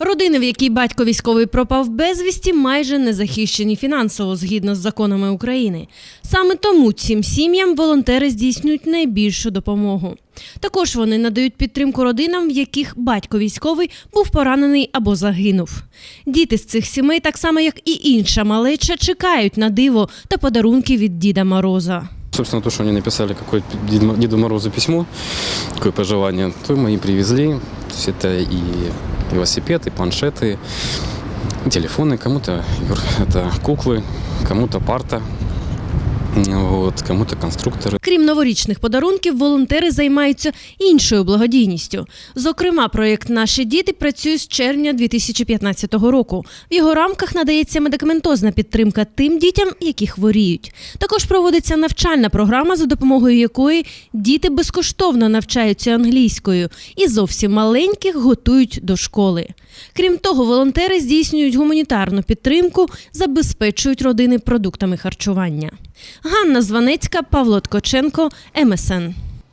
Родини, в якій батько військовий пропав безвісті, майже не захищені фінансово згідно з законами України. Саме тому цим сім'ям волонтери здійснюють найбільшу допомогу. Також вони надають підтримку родинам, в яких батько військовий був поранений або загинув. Діти з цих сімей, так само як і інша малеча, чекають на диво та подарунки від Діда Мороза. Собственно, то, что они написали какое-то Морозу письмо, какое пожелание, то мы и привезли. То это и велосипед, и планшеты, и телефоны. Кому-то Юр, это куклы, кому-то парта, вот, кому-то конструкторы. Крім новорічних подарунків, волонтери займаються іншою благодійністю. Зокрема, проєкт Наші діти працює з червня 2015 року. В його рамках надається медикаментозна підтримка тим дітям, які хворіють. Також проводиться навчальна програма, за допомогою якої діти безкоштовно навчаються англійською і зовсім маленьких готують до школи. Крім того, волонтери здійснюють гуманітарну підтримку, забезпечують родини продуктами харчування. Ганна Званецька, Павло Ткоченко, МСН.